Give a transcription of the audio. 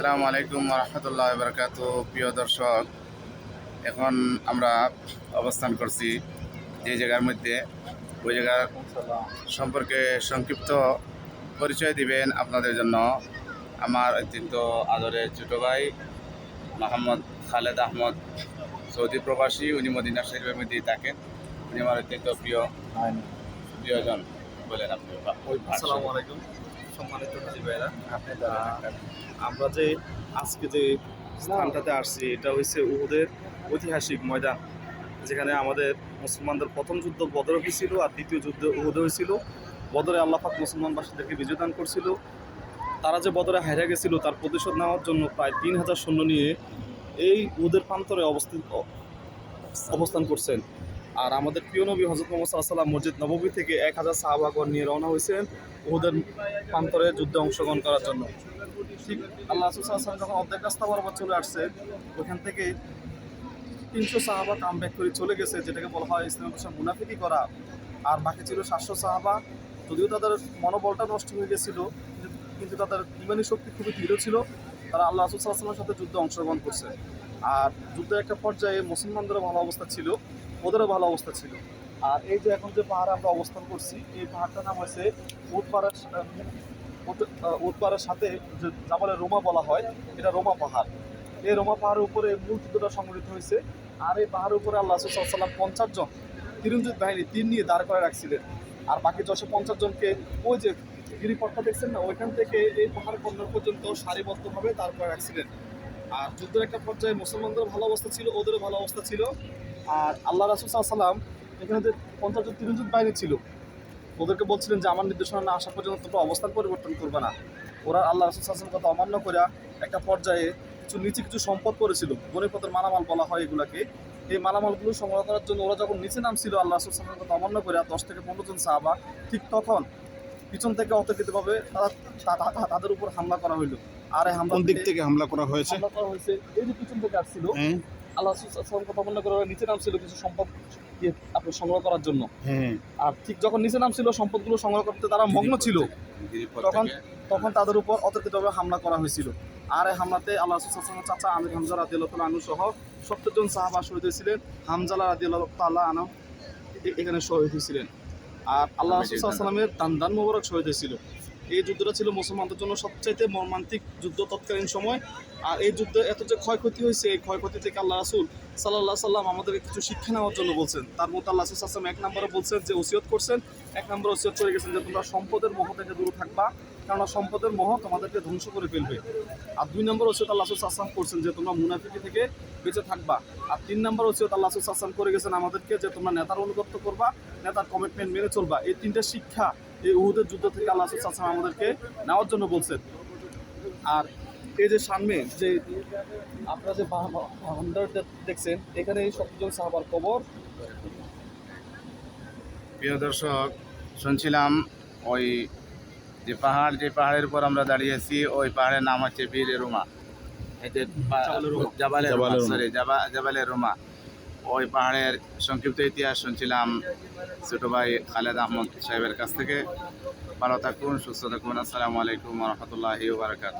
আসসালামু আলাইকুম রহমতুল্লাহ বরকাত প্রিয় দর্শক। এখন আমরা অবস্থান করছি যে জায়গার মধ্যে। ওই জায়গার সম্পর্কে সংক্ষিপ্ত পরিচয় দিবেন আপনাদের জন্য। আমার অত্যন্ত আদরের ছোটো ভাই মোহাম্মদ খালেদ আহমদ সৌদি প্রবাসী। উনি মদিনা শরীফের মধ্যেই থাকেন। উনি আমার অত্যন্ত প্রিয়। প্রিয়জন বলেন আপনি আসসালামু আলাইকুম। সম্মানিত হাজি ভাইরা আমরা যে আজকে যে স্থানটাতে আসছি এটা হচ্ছে উহুদের ঐতিহাসিক ময়দান যেখানে আমাদের মুসলমানদের প্রথম যুদ্ধ বদর হয়েছিল আর দ্বিতীয় যুদ্ধ উহুদে হয়েছিল। বদরে আল্লাহাক মুসলমানবাসীদেরকে বিজয় দান করছিল। তারা যে বদরে হারিয়ে গেছিল তার প্রতিশোধ নেওয়ার জন্য প্রায় তিন হাজার সৈন্য নিয়ে এই উহুদের প্রান্তরে অবস্থিত অবস্থান করছেন। আর আমাদের প্রিয় নবী হজরত মোহাম্মদ সাল্লাম মসজিদ নববী থেকে এক হাজার সাহাবাগর নিয়ে রওনা হয়েছেন ওদের প্রান্তরে যুদ্ধে অংশগ্রহণ করার জন্য। ঠিক আল্লাহ আসলাম যখন অর্ধেক রাস্তা বরাবর চলে আসছে, ওখান থেকে তিনশো সাহাবা কাম ব্যাক করে চলে গেছে, যেটাকে বলা হয় ইসলামের ভাষা মুনাফিকি করা। আর বাকি ছিল সাতশো সাহাবা। যদিও তাদের মনোবলটা নষ্ট হয়ে গেছিল, কিন্তু- তাদের ইমানি শক্তি খুবই দৃঢ় ছিল। তারা আল্লাহ আসলামের সাথে যুদ্ধে অংশগ্রহণ করছে। আর যুদ্ধের একটা পর্যায়ে মুসলমানদেরও ভালো অবস্থা ছিল। ওদেরও ভালো অবস্থা ছিল। আর এই যে এখন যে পাহাড়ে আমরা অবস্থান করছি, এই পাহাড়টার নাম হয়েছে উট পাহাড়ের সাথে যে জামালের রোমা বলা হয়, এটা রোমা পাহাড়। এই রোমা পাহাড়ের উপরে মূল যুদ্ধটা সংগঠিত হয়েছে। আর এই পাহাড়ের উপরে আল্লাহ সাল্লাম পঞ্চাশ জন তিরঞ্জিত বাহিনী তিন নিয়ে দাঁড় করে রাখছিলেন। আর বাকি যশো পঞ্চাশ জনকে ওই যে গিরিপথটা দেখছেন না, ওইখান থেকে এই পাহাড় কন্যা পর্যন্ত সারিবদ্ধভাবে দাঁড় করে রাখছিলেন। আর যুদ্ধের একটা পর্যায়ে মুসলমানদের ভালো অবস্থা ছিল, ওদেরও ভালো অবস্থা ছিল। আর আল্লাহ রাসুল সাল্লাম এখানে পঞ্চাশ জন তিরঞ্জিত বাহিনী ছিল ওদেরকে বলছিলেন যে আমার নির্দেশনা না আসা পর্যন্ত তোমরা অবস্থান পরিবর্তন করবে না। ওরা আল্লাহ রাসুল সাল্লাম কথা অমান্য করে একটা পর্যায়ে কিছু নিচে কিছু সম্পদ করেছিল। গণিপথের মালামাল বলা হয় এগুলাকে। এই মালামালগুলো সংগ্রহ করার জন্য ওরা যখন নিচে নামছিল আল্লাহ রাসুল সাল্লাম কথা অমান্য করে দশ থেকে পনেরো জন সাহাবা ঠিক তখন পিছন থেকে অতর্কিতভাবে তারা তাদের উপর হামলা করা হইল। আর এই হামলা দিক থেকে হামলা করা হয়েছে? হামলা করা হয়েছে এই যে পিছন থেকে আসছিল হ্যাঁ। আল্লাহ সাল্লাম কথা অমান্য করে নিচে নামছিল কিছু সম্পদ ইয়ে আপনার সংগ্রহ করার জন্য। হ্যাঁ। আর ঠিক যখন নিচে নামছিল সম্পদগুলো সংগ্রহ করতে তারা মগ্ন ছিল তখন তখন তাদের উপর অতর্কিতভাবে হামলা করা হয়েছিল। আর এই হামলাতে আল্লাহ সাল্লামের চাচা আমির হামজা রাদিয়াল্লাহু তাআলা আনহু সহ সত্তর জন সাহাবা শহীদ হয়েছিলেন। হামজালা রাদিয়াল্লাহু তাআলা আনহু এ- এখানে শহীদ হয়েছিলেন। আর আল্লাহ সাল্লামের দান দান মোবারক শহীদ হয়েছিল। এই যুদ্ধটা ছিল মুসলমানদের জন্য সবচাইতে মর্মান্তিক যুদ্ধ তৎকালীন সময়। আর এই যুদ্ধ এত যে ক্ষয়ক্ষতি হয়েছে, এই ক্ষয়ক্ষতি থেকে আল্লাহ রাসুল সাল্লাহ সাল্লাম আমাদেরকে কিছু শিক্ষা নেওয়ার জন্য বলছেন। তার মধ্যে আল্লাহ সাল্লাম এক নম্বরে বলছেন যে, ওসিয়ত করছেন, এক নম্বরে ওসিয়ত করে গেছেন যে, তোমরা সম্পদের মহ থেকে দূরে থাকবা। কেননা সম্পদের মোহ তোমাদেরকে ধ্বংস করে ফেলবে। আর দুই নম্বর ওসিয়ত আল্লাহ আসলাম করছেন যে তোমরা মুনাফিকি থেকে বেঁচে থাকবা। আর তিন নম্বর ওসিয়ত আল্লাহ আসলাম করে গেছেন আমাদেরকে যে তোমরা নেতার অনুগত্য করবা, নেতার কমিটমেন্ট মেনে চলবা। এই তিনটা শিক্ষা এই উহুদের যুদ্ধ থেকে আল্লাহ আসলাম আমাদেরকে নেওয়ার জন্য বলছেন। আর এই যে সামনে যে আপনারা যে দেখছেন, এখানে এই সত্তরজন সাহাবার কবর। প্রিয় দর্শক, শুনছিলাম ওই যে পাহাড় যে পাহাড়ের উপর আমরা দাঁড়িয়েছি ওই পাহাড়ের নাম হচ্ছে বীর রুমা। এই যে জাবালে। সরি জাবালে রুমা ওই পাহাড়ের সংক্ষিপ্ত ইতিহাস শুনছিলাম ছোটো ভাই খালেদ আহমদ সাহেবের কাছ থেকে। ভালো থাকুন সুস্থ থাকুন। আসসালামু আলাইকুম রহমতুল্লাহি বারকাত